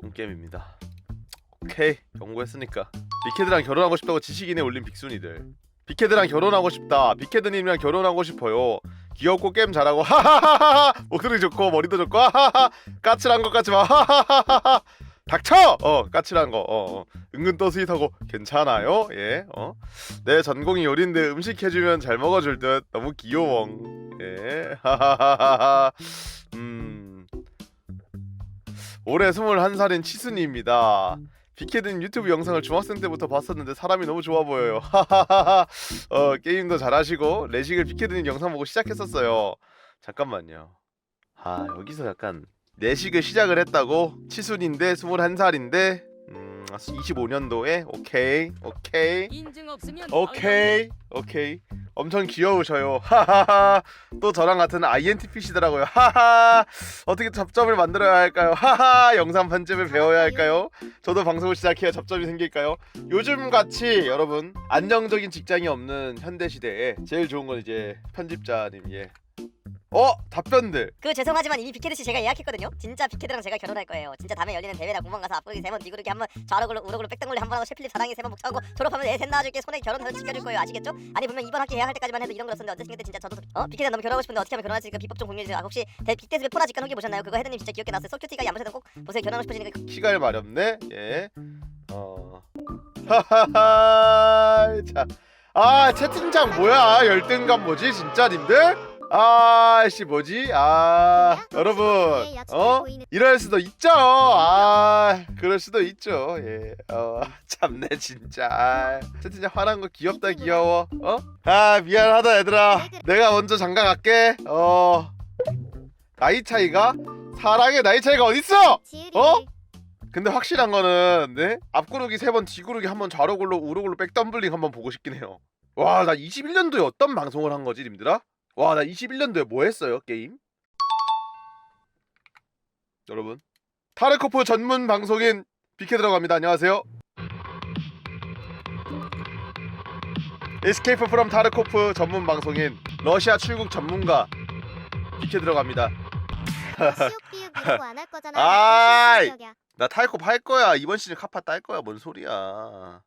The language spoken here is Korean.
똥게임입니다. 오케이 경고했으니까. 빅헤드랑 결혼하고 싶다고 지식인에 올린 빅순이들. 빅헤드랑 결혼하고 싶다. 빅헤드님이랑 결혼하고 싶어요. 귀엽고 게임 잘하고 하하하하 목소리 좋고 머리도 좋고 하하하. 까칠한 것 같지만 하하하하 닥쳐! 어 까칠한 거 어, 어. 은근 또 스윗하고 괜찮아요? 예어내 전공이 요리인데 음식 해주면 잘 먹어줄 듯. 너무 귀여워. 예 하하하하. 음 올해 21살인 치순이입니다. 빅헤드님 유튜브 영상을 중학생 때부터 봤었는데 사람이 너무 좋아 보여요. 하하하하. 어 게임도 잘하시고 레식을 빅헤드님 영상 보고 시작했었어요. 잠깐만요. 아 여기서 약간 내식을 시작을 했다고 치순인데 21살인데 음 25년도에 오케이 오케이 인증 없으면 오케이 오케이 엄청 귀여우셔요. 하하하. 또 저랑 같은 INTP시더라고요. 하하. 어떻게 접점을 만들어야 할까요? 하하. 영상 편집을 배워야 할까요? 저도 방송을 시작해야 접점이 생길까요? 요즘 같이 여러분 안정적인 직장이 없는 현대 시대에 제일 좋은 건 이제 편집자님 예. 어 답변들 그 죄송하지만 이미 빅헤드 씨 제가 예약했거든요. 진짜 빅헤드랑 제가 결혼할 거예요. 진짜 다음에 열리는 대회나 공방 가서 앞구르기 세번 뒤구르기 한번 좌로글로 우로글로 백등걸리 한 번 하고 셰필립 사랑이 세번 복차고 졸업하면 애셋 낳아줄게 손에 결혼 사진 시켜줄 거예요. 아시겠죠? 아니 분명 이번 학기 예약할 때까지만 해도 이런 거 썼는데 언제 생겼대 진짜 저도 어 빅헤드 너무 결혼하고 싶은데 어떻게 하면 결혼할 수 있을까 비법 좀 공유해 주세요. 아, 혹시 대 빅데스의 포나 직관 후기 보셨나요? 그거 헤드님 진짜 귀엽게 나왔어요. 소큐티가 야무새도 꼭 보세요. 결혼하고 싶으시니까 키갈 마렵네. 예. 어. 하하하. 자. 아, 채팅창 뭐야? 열등감 뭐지? 진짜 님들? 아, 씨 뭐지? 아, 여러분. 어? 이럴 수도 있죠. 아, 그럴 수도 있죠. 예. 어, 참네 진짜. 아, 채팅창 화난 거 귀엽다 귀여워. 어? 아, 미안하다 얘들아. 내가 먼저 장가 갈게. 어. 나이 차이가 사랑의 나이 차이가 어딨어? 어? 근데 확실한 거는 네 앞구르기 세 번 뒤구르기 한 번 좌로글로 우로글로 백덤블링 한번 보고 싶긴 해요. 와 나 21년도에 어떤 방송을 한 거지 님들아? 와 나 21년도에 뭐 했어요 게임? 여러분 타르코프 전문 방송인 비케 들어갑니다. 안녕하세요. 에스케이프 프롬 타르코프 전문 방송인 러시아 출국 전문가 비케 들어갑니다. 시옥비읍 이러고 안 할 거잖아. 아이! 실력이야. 나 타이콥 할 거야. 이번 시즌 카파 딸 거야. 뭔 소리야.